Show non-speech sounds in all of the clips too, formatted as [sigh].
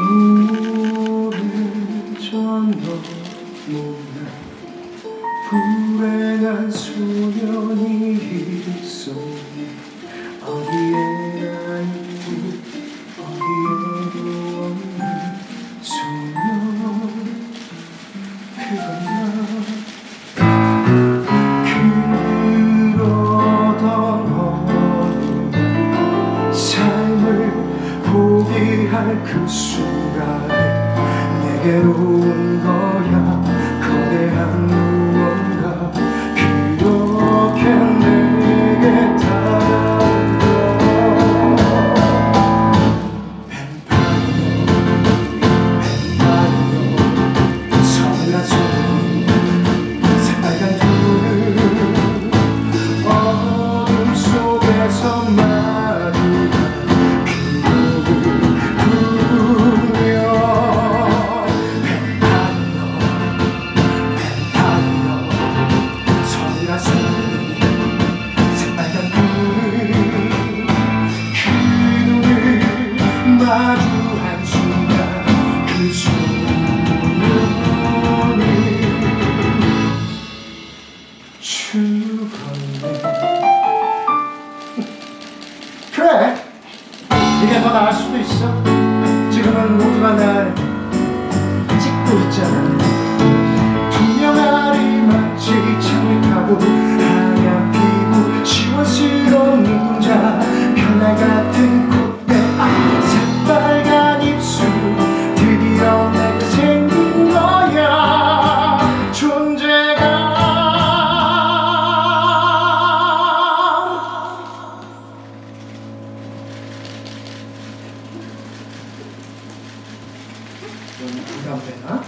오랜 전너무나 불행한 소년이 있었네 어디에나 있고 어디에나 포기할 그 순간에 내게로 온 거야 거대한 [laughs] 그래. 이게 더 나을 수도 있어. 지금은 모두가 날 찍고 있잖아. 투명하리 마치 창백하고 너무 부담되나?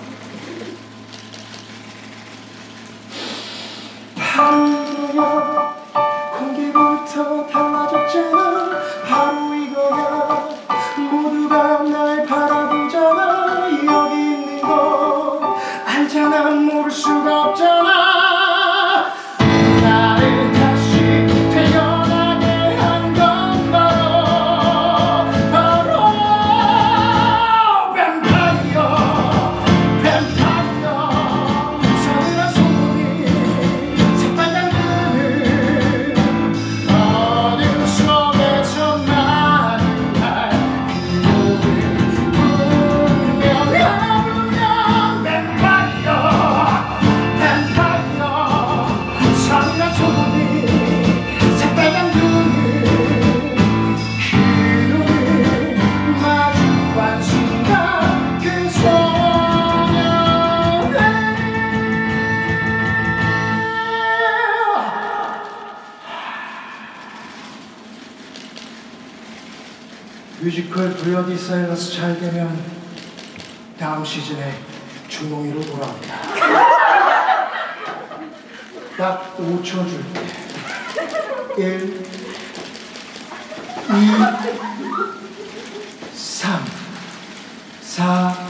뮤지컬 블러디 사일러스 잘 되면 다음 시즌에 주몽이로 돌아옵니다. [laughs] 딱 5초 줄게. 1, 2, 3, 4,